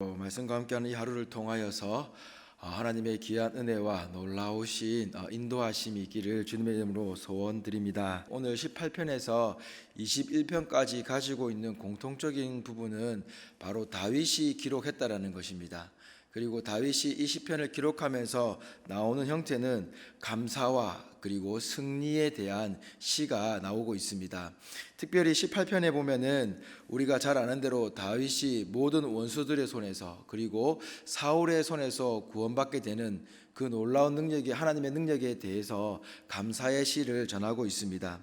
어, 말씀과 함께하는 이 하루를 통하여서 어, 하나님의 귀한 은혜와 놀라우신 어, 인도하심이 있기를 주님의 이름으로 소원드립니다. 오늘 18편에서 21편까지 가지고 있는 공통적인 부분은 바로 다윗이 기록했다라는 것입니다. 그리고 다윗이 이 시편을 기록하면서 나오는 형태는 감사와 그리고 승리에 대한 시가 나오고 있습니다. 특별히 18편에 보면은 우리가 잘 아는 대로 다윗이 모든 원수들의 손에서 그리고 사울의 손에서 구원받게 되는 그 놀라운 능력이 하나님의 능력에 대해서 감사의 시를 전하고 있습니다.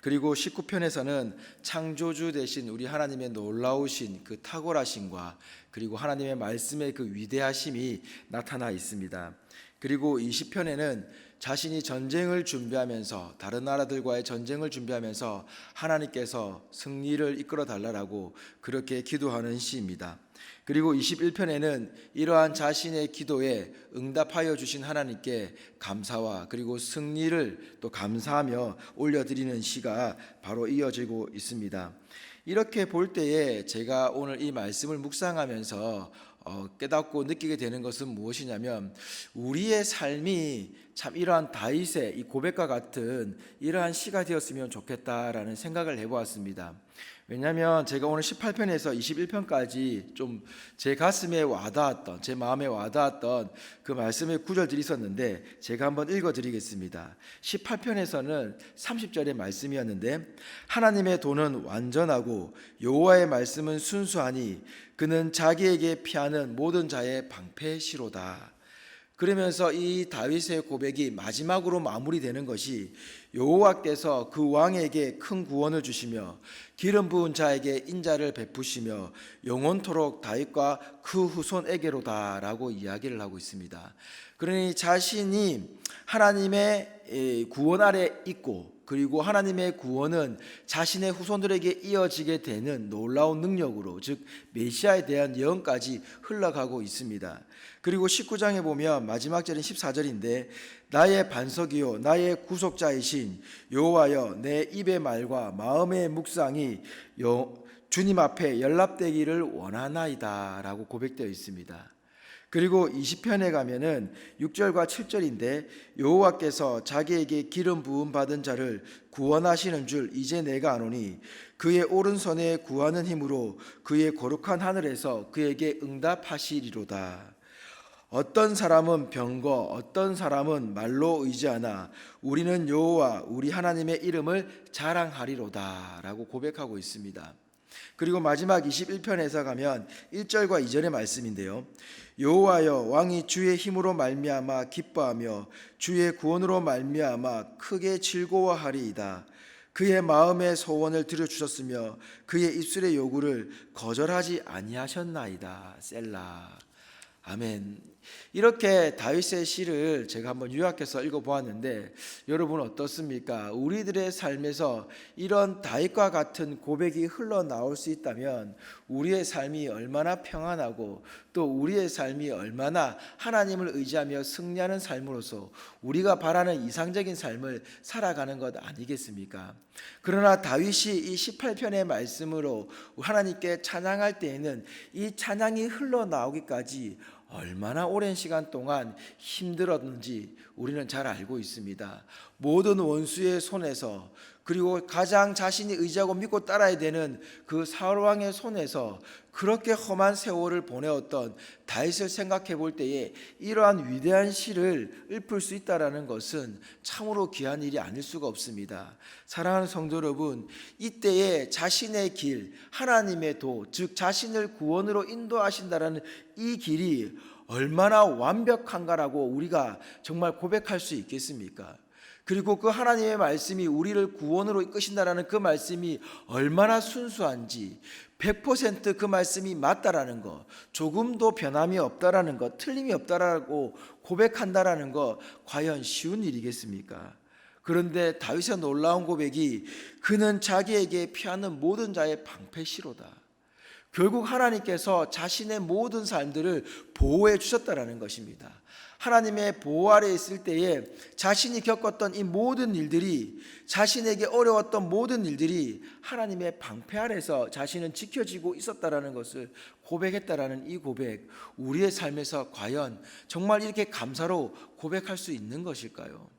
그리고 19편에서는 창조주 대신 우리 하나님의 놀라우신 그 탁월하심과 그리고 하나님의 말씀의 그 위대하심이 나타나 있습니다. 그리고 20편에는 자신이 전쟁을 준비하면서 다른 나라들과의 전쟁을 준비하면서 하나님께서 승리를 이끌어 달라라고 그렇게 기도하는 시입니다. 그리고 21편에는 이러한 자신의 기도에 응답하여 주신 하나님께 감사와 그리고 승리를 또 감사하며 올려드리는 시가 바로 이어지고 있습니다. 이렇게 볼 때에 제가 오늘 이 말씀을 묵상하면서 어, 깨닫고 느끼게 되는 것은 무엇이냐면 우리의 삶이 참 이러한 다윗의 이 고백과 같은 이러한 시가 되었으면 좋겠다라는 생각을 해보았습니다. 왜냐하면 제가 오늘 18편에서 21편까지 좀 제 가슴에 와닿았던 제 마음에 와닿았던 그 말씀의 구절들이 있었는데 제가 한번 읽어드리겠습니다. 18편에서는 30절의 말씀이었는데 하나님의 도는 완전하고 여호와의 말씀은 순수하니 그는 자기에게 피하는 모든 자의 방패시로다. 그러면서 이 다윗의 고백이 마지막으로 마무리되는 것이 여호와께서 그 왕에게 큰 구원을 주시며 기름 부은 자에게 인자를 베푸시며 영원토록 다윗과 그 후손에게로다라고 이야기를 하고 있습니다. 그러니 자신이 하나님의 구원 아래 있고 그리고 하나님의 구원은 자신의 후손들에게 이어지게 되는 놀라운 능력으로 즉 메시아에 대한 예언까지 흘러가고 있습니다. 그리고 19장에 보면 마지막 절인 14절인데 나의 반석이요 나의 구속자이신 여호와여 내 입의 말과 마음의 묵상이 주님 앞에 연락되기를 원하나이다라고 고백되어 있습니다. 그리고 20편에 가면은 6절과 7절인데 여호와께서 자기에게 기름 부음 받은 자를 구원하시는 줄 이제 내가 아노니 그의 오른손에 구하는 힘으로 그의 거룩한 하늘에서 그에게 응답하시리로다. 어떤 사람은 병거, 어떤 사람은 말로 의지하나 우리는 여호와 우리 하나님의 이름을 자랑하리로다라고 고백하고 있습니다. 그리고 마지막 21편에서 가면 1절과 2절의 말씀인데요. 여호와여 왕이 주의 힘으로 말미암아 기뻐하며 주의 구원으로 말미암아 크게 즐거워하리이다. 그의 마음의 소원을 들여 주셨으며 그의 입술의 요구를 거절하지 아니하셨나이다. 셀라. 아멘. 이렇게 다윗의 시를 제가 한번 요약해서 읽어보았는데 여러분 어떻습니까? 우리들의 삶에서 이런 다윗과 같은 고백이 흘러나올 수 있다면 우리의 삶이 얼마나 평안하고 또 우리의 삶이 얼마나 하나님을 의지하며 승리하는 삶으로서 우리가 바라는 이상적인 삶을 살아가는 것 아니겠습니까? 그러나 다윗이 이 18편의 말씀으로 하나님께 찬양할 때에는 이 찬양이 흘러나오기까지 얼마나 오랜 시간 동안 힘들었는지 우리는 잘 알고 있습니다. 모든 원수의 손에서 그리고 가장 자신이 의지하고 믿고 따라야 되는 그 사울 왕의 손에서 그렇게 험한 세월을 보내었던 다윗을 생각해 볼 때에 이러한 위대한 시를 읊을 수 있다라는 것은 참으로 귀한 일이 아닐 수가 없습니다. 사랑하는 성도 여러분, 이때에 자신의 길, 하나님의 도, 즉 자신을 구원으로 인도하신다라는 이 길이 얼마나 완벽한가라고 우리가 정말 고백할 수 있겠습니까? 그리고 그 하나님의 말씀이 우리를 구원으로 이끄신다라는 그 말씀이 얼마나 순수한지 100%그 말씀이 맞다라는 것, 조금도 변함이 없다라는 것, 틀림이 없다라고 고백한다라는 것 과연 쉬운 일이겠습니까? 그런데 다윗의 놀라운 고백이 그는 자기에게 피하는 모든 자의 방패시로다. 결국 하나님께서 자신의 모든 삶들을 보호해 주셨다라는 것입니다. 하나님의 보호 아래 있을 때에 자신이 겪었던 이 모든 일들이 자신에게 어려웠던 모든 일들이 하나님의 방패 아래서 자신은 지켜지고 있었다라는 것을 고백했다라는 이 고백 우리의 삶에서 과연 정말 이렇게 감사로 고백할 수 있는 것일까요?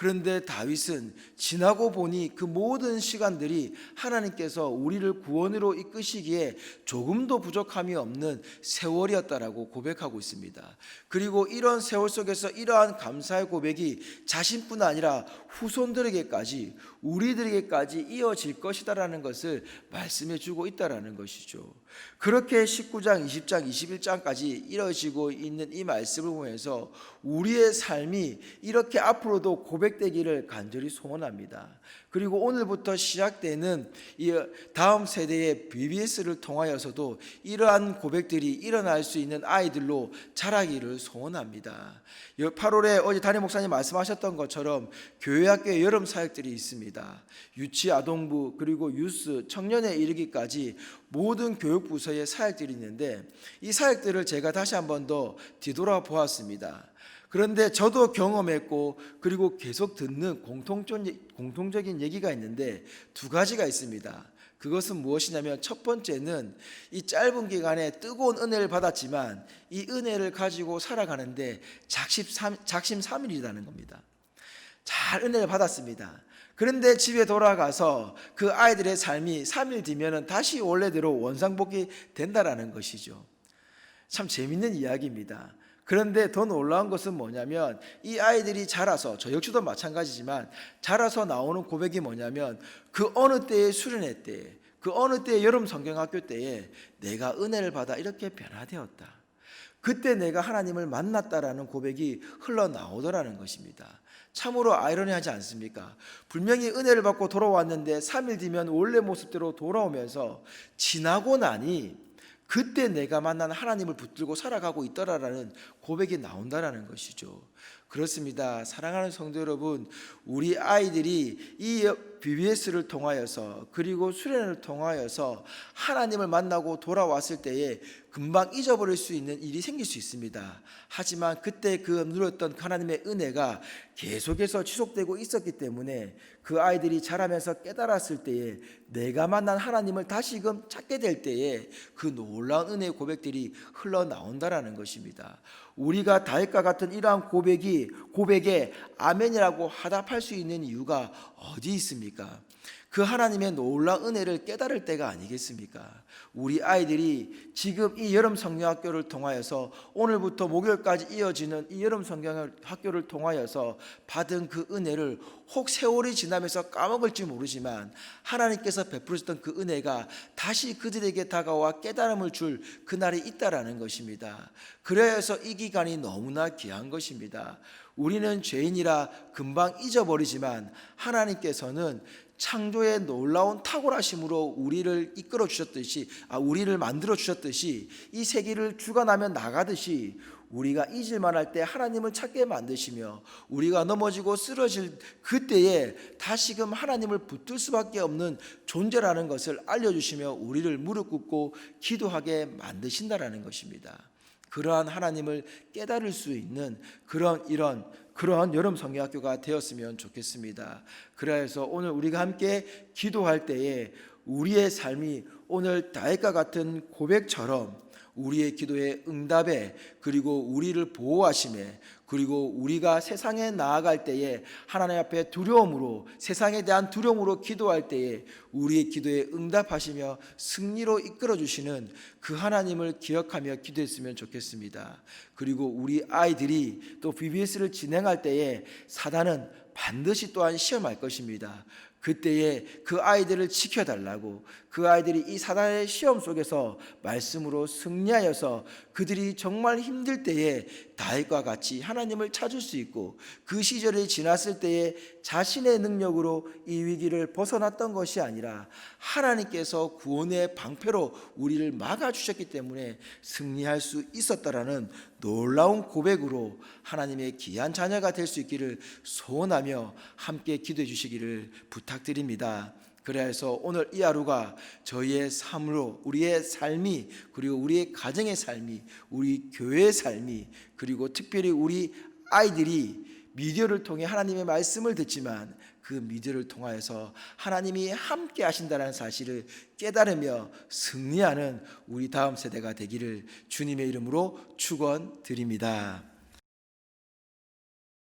그런데 다윗은 지나고 보니 그 모든 시간들이 하나님께서 우리를 구원으로 이끄시기에 조금도 부족함이 없는 세월이었다라고 고백하고 있습니다. 그리고 이런 세월 속에서 이러한 감사의 고백이 자신뿐 아니라 후손들에게까지 우리들에게까지 이어질 것이다라는 것을 말씀해 주고 있다라는 것이죠. 그렇게 19장, 20장, 21장까지 이어지고 있는 이 말씀을 보면서 우리의 삶이 이렇게 앞으로도 고백 되기를 간절히 소원합니다. 그리고 오늘부터 시작되는 이 다음 세대의 BBS를 통하여서도 이러한 고백들이 일어날 수 있는 아이들로 자라기를 소원합니다. 8월에 어제 담임 목사님 말씀하셨던 것처럼 교회학교에 여름 사역들이 있습니다. 유치 아동부 그리고 유스 청년에 이르기까지 모든 교육부서의 사역들이 있는데 이 사역들을 제가 다시 한 번 더 뒤돌아 보았습니다. 그런데 저도 경험했고 그리고 계속 듣는 공통적, 공통적인 얘기가 있는데 두 가지가 있습니다. 그것은 무엇이냐면 첫 번째는 이 짧은 기간에 뜨거운 은혜를 받았지만 이 은혜를 가지고 살아가는데 작심, 작심삼일이라는 겁니다. 잘 은혜를 받았습니다. 그런데 집에 돌아가서 그 아이들의 삶이 3일 뒤면은 다시 원래대로 원상복귀 된다라는 것이죠. 참 재밌는 이야기입니다. 그런데 더 놀라운 것은 뭐냐면 이 아이들이 자라서 저 역시도 마찬가지지만 자라서 나오는 고백이 뭐냐면 그 어느 때의 수련회 때, 그 어느 때의 여름 성경학교 때에 내가 은혜를 받아 이렇게 변화되었다. 그때 내가 하나님을 만났다라는 고백이 흘러나오더라는 것입니다. 참으로 아이러니하지 않습니까? 분명히 은혜를 받고 돌아왔는데 3일 뒤면 원래 모습대로 돌아오면서 지나고 나니 그때 내가 만난 하나님을 붙들고 살아가고 있더라라는 고백이 나온다라는 것이죠. 그렇습니다. 사랑하는 성도 여러분, 우리 아이들이 이 BBS를 통하여서 그리고 수련을 통하여서 하나님을 만나고 돌아왔을 때에 금방 잊어버릴 수 있는 일이 생길 수 있습니다. 하지만 그때 그 누렸던 하나님의 은혜가 계속해서 지속되고 있었기 때문에 그 아이들이 자라면서 깨달았을 때에 내가 만난 하나님을 다시금 찾게 될 때에 그 놀라운 은혜의 고백들이 흘러나온다라는 것입니다. 우리가 다윗과 같은 이러한 고백이 고백에 아멘이라고 하답할 수 있는 이유가 어디 있습니까? 그 하나님의 놀라운 은혜를 깨달을 때가 아니겠습니까? 우리 아이들이 지금 이 여름 성경학교를 통하여서 오늘부터 목요일까지 이어지는 이 여름 성경학교를 통하여서 받은 그 은혜를 혹 세월이 지나면서 까먹을지 모르지만 하나님께서 베푸셨던 그 은혜가 다시 그들에게 다가와 깨달음을 줄 그날이 있다라는 것입니다. 그래서 이 기간이 너무나 귀한 것입니다. 우리는 죄인이라 금방 잊어버리지만 하나님께서는 창조의 놀라운 탁월하심으로 우리를 이끌어 주셨듯이 아 우리를 만들어 주셨듯이 이 세계를 주관하며 나가듯이 우리가 잊을만 할 때 하나님을 찾게 만드시며 우리가 넘어지고 쓰러질 그때에 다시금 하나님을 붙들 수밖에 없는 존재라는 것을 알려주시며 우리를 무릎 꿇고 기도하게 만드신다라는 것입니다. 그러한 하나님을 깨달을 수 있는 그런 이런 그러한 여름 성경학교가 되었으면 좋겠습니다. 그래서 오늘 우리가 함께 기도할 때에 우리의 삶이 오늘 다윗과 같은 고백처럼 우리의 기도의 응답에 그리고 우리를 보호하심에 그리고 우리가 세상에 나아갈 때에 하나님 앞에 두려움으로 세상에 대한 두려움으로 기도할 때에 우리의 기도에 응답하시며 승리로 이끌어 주시는 그 하나님을 기억하며 기도했으면 좋겠습니다. 그리고 우리 아이들이 또 BBS를 진행할 때에 사단은 반드시 또한 시험할 것입니다. 그때에 그 아이들을 지켜달라고 그 아이들이 이 사단의 시험 속에서 말씀으로 승리하여서 그들이 정말 힘들 때에 다윗과 같이 하나님을 찾을 수 있고 그 시절이 지났을 때에 자신의 능력으로 이 위기를 벗어났던 것이 아니라 하나님께서 구원의 방패로 우리를 막아 주셨기 때문에 승리할 수 있었다라는 놀라운 고백으로 하나님의 귀한 자녀가 될 수 있기를 소원하며 함께 기도해 주시기를 부탁드립니다. 그래서 오늘 이 하루가 저희의 삶으로 우리의 삶이 그리고 우리의 가정의 삶이 우리 교회의 삶이 그리고 특별히 우리 아이들이 미디어를 통해 하나님의 말씀을 듣지만 그 미디어를 통하여서 하나님이 함께 하신다는 사실을 깨달으며 승리하는 우리 다음 세대가 되기를 주님의 이름으로 축원드립니다.